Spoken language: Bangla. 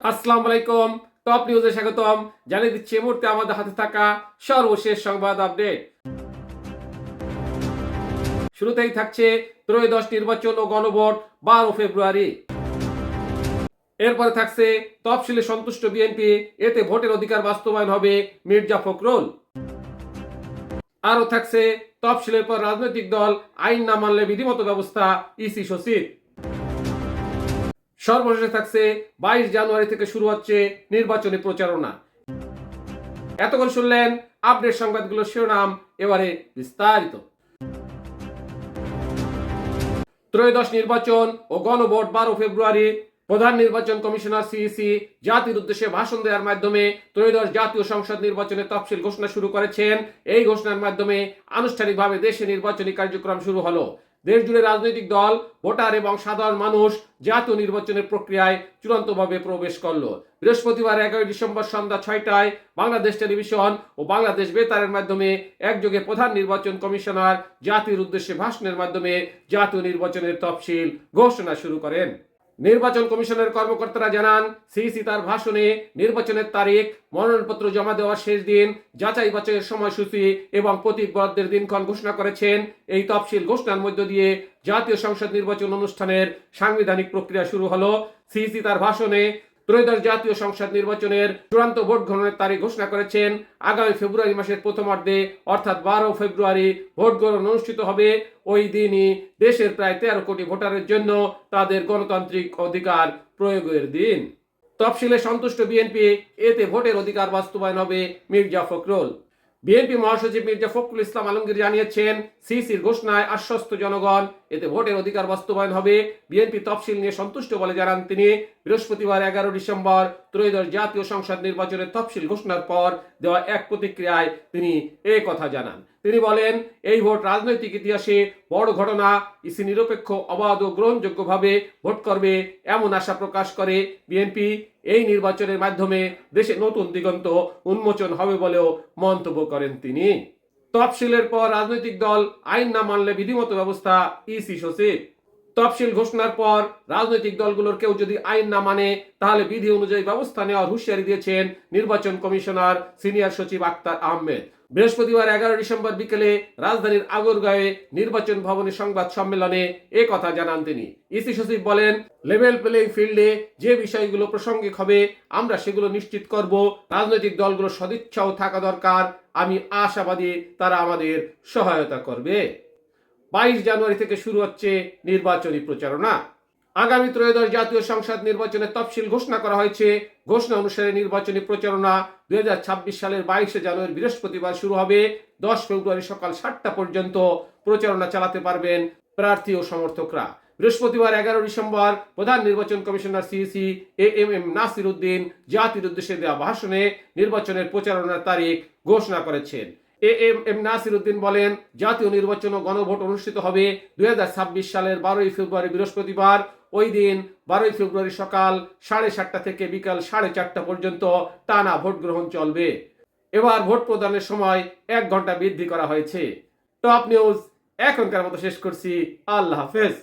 আসসালামু আলাইকুম টপ নিউজে স্বাগতম। জানিয়ে দিচ্ছি মুহূর্তে আমাদের হাতে থাকা সর্বশেষ সংবাদ আপডেট শুরুতেই থাকছে ত্রয়োদশ নির্বাচন ও গণভোট বারো ফেব্রুয়ারি। এরপরে থাকছে তফসিলে সন্তুষ্ট বিএনপি, এতে ভোটের অধিকার বাস্তবায়ন হবে মির্জা ফখরুল। আরও থাকছে তফসিলের পর রাজনৈতিক দল আইন না মানলে বিধিমত ব্যবস্থা ইসি সচিব। সর্বশেষে থাকছে বাইশ জানুয়ারি থেকে শুরু হচ্ছে নির্বাচনী প্রচারণা। এতক্ষণ শুনলেন আপডেট সংবাদগুলোর শিরোনাম, এবারে বিস্তারিত। ত্রয়োদশ নির্বাচন ও গণভোট বারো ফেব্রুয়ারি। প্রধান নির্বাচন কমিশনার সিইসি জাতির উদ্দেশ্যে ভাষণ দেওয়ার মাধ্যমে ত্রয়োদশ জাতীয় সংসদ নির্বাচনের তফসিল ঘোষণা শুরু করেছেন। এই ঘোষণার মাধ্যমে আনুষ্ঠানিকভাবে দেশে নির্বাচনী কার্যক্রম শুরু হলো। দেশ জুড়ে রাজনৈতিক দল, ভোটার এবং সাধারণ মানুষ জাতীয় নির্বাচনের প্রক্রিয়ায় চূড়ান্তভাবে প্রবেশ করল। বৃহস্পতিবার এগারোই ডিসেম্বর সন্ধ্যা ছয়টায় বাংলাদেশ টেলিভিশন ও বাংলাদেশ বেতারের মাধ্যমে একযোগে প্রধান নির্বাচন কমিশনার জাতির উদ্দেশ্যে ভাষণের মাধ্যমে জাতীয় নির্বাচনের তফসিল ঘোষণা শুরু করেন। নির্বাচন কমিশনের কর্মকর্তারা জানান সিইসি তার ভাষণে নির্বাচনের তারিখ, মনোনয়নপত্র জমা দেওয়ার শেষ দিন, যাচাই বাছাইয়ের সময়সূচি এবং প্রতীক বরাদ্দের দিনক্ষণ ঘোষণা করেছেন। এই তফসিল ঘোষণার মধ্য দিয়ে জাতীয় সংসদ নির্বাচন অনুষ্ঠানের সাংবিধানিক প্রক্রিয়া শুরু হলো। সিইসি তার ভাষণে ত্রয়োদশ জাতীয় সংসদ নির্বাচনের চূড়ান্ত ভোট গ্রহণের তারিখ ঘোষণা করেছেন। আগামী ফেব্রুয়ারি মাসের প্রথমার্ধে অর্থাৎ বারো ফেব্রুয়ারি, ভোট গ্রহণ অনুষ্ঠিত হবে। ওই দিনই দেশের প্রায় তেরো কোটি ভোটারের জন্য তাদের গণতান্ত্রিক অধিকার প্রয়োগের দিন। তফসিলে সন্তুষ্ট বিএনপি, এতে ভোটের অধিকার বাস্তবায়ন হবে মির্জা ফখরুল। বিএনপি মহাসচিব মির্জা ফখরুল ইসলাম আলমগীর জানিয়েছেন, সিসির ঘোষণায় আশ্বস্ত জনগণ এতে ভোটের অধিকার বাস্তবায়ন হবে। বিএনপি তফসিল নিয়ে সন্তুষ্ট বলে জানান তিনি। বৃহস্পতিবার এগারো ডিসেম্বর ত্রয়োদশ জাতীয় সংসদ নির্বাচনের তফসিল ঘোষণার পর দেওয়া এক প্রতিক্রিয়ায় তিনি এ কথা জানান। তিনি বলেন, এই ভোট রাজনৈতিক ইতিহাসে বড় ঘটনা, ইসি নিরপেক্ষ, অবাধ ও গ্রহণযোগ্যভাবে ভোট করবে এমন আশা প্রকাশ করে। বিএনপি এই নির্বাচনের মাধ্যমে দেশে নতুন দিগন্ত উন্মোচন হবে বলেও মন্তব্য করেন তিনি। তফসিলের পর রাজনৈতিক দল আইন না মানলে বিধিমত ব্যবস্থা ইসি সচিব। তফসিল ঘোষণার পর রাজনৈতিক দলগুলোর কেউ যদি আইন না মানে তাহলে বিধি অনুযায়ী ব্যবস্থা নেওয়ার হুঁশিয়ারি দিয়েছেন নির্বাচন কমিশনার সিনিয়র সচিব আক্তার আহমেদ। বৃহস্পতিবার এগারো ডিসেম্বর বিকেলে রাজধানীর আগরগাঁয়ে নির্বাচন ভবনে সংবাদ সম্মেলনে এ কথা জানান তিনি। ইসি সচিব বলেন লেভেল প্লেইং ফিল্ডে যে বিষয়গুলো প্রাসঙ্গিক হবে, আমরা সেগুলো নিশ্চিত করব। রাজনৈতিক দলগুলো সদিচ্ছাও থাকা দরকার। আমি আশাবাদী তারা আমাদের সহায়তা করবে। বাইশ জানুয়ারি থেকে শুরু হচ্ছে নির্বাচনী প্রচারণা। আগামী ত্রয়োদশ জাতীয় সংসদ নির্বাচনের তফসিল ঘোষণা করা হয়েছে। ঘোষণা অনুসারে নির্বাচনী প্রচারণা দুই হাজার ছাব্বিশ সালের বাইশে জানুয়ারি বৃহস্পতিবার শুরু হবে। দশ ফেব্রুয়ারি সকাল সাতটা পর্যন্ত প্রচারণা চালাতে পারবেন প্রার্থী ও সমর্থকরা। বৃহস্পতিবার এগারো ডিসেম্বর প্রধান নির্বাচন commissioner CEC A M M Nasir Uddin জাতির উদ্দেশ্যে দেওয়া ভাষণে নির্বাচনের প্রচারণার তারিখ ঘোষণা করেছেন। A M M Nasir Uddin বলেন, জাতীয় নির্বাচন ও গণভোট অনুষ্ঠিত হবে দুই হাজার ছাব্বিশ সালের বারোই ফেব্রুয়ারি বৃহস্পতিবার। ওই দিন বারোই ফেব্রুয়ারি সকাল সাড়ে সাতটা থেকে বিকাল সাড়ে চারটা পর্যন্ত টানা ভোট গ্রহণ চলবে। এবার ভোট প্রদানের সময় এক ঘণ্টা বৃদ্ধি করা হয়েছে। টপ নিউজ, এখনকার মতো শেষ করছি। আল্লাহ হাফেজ।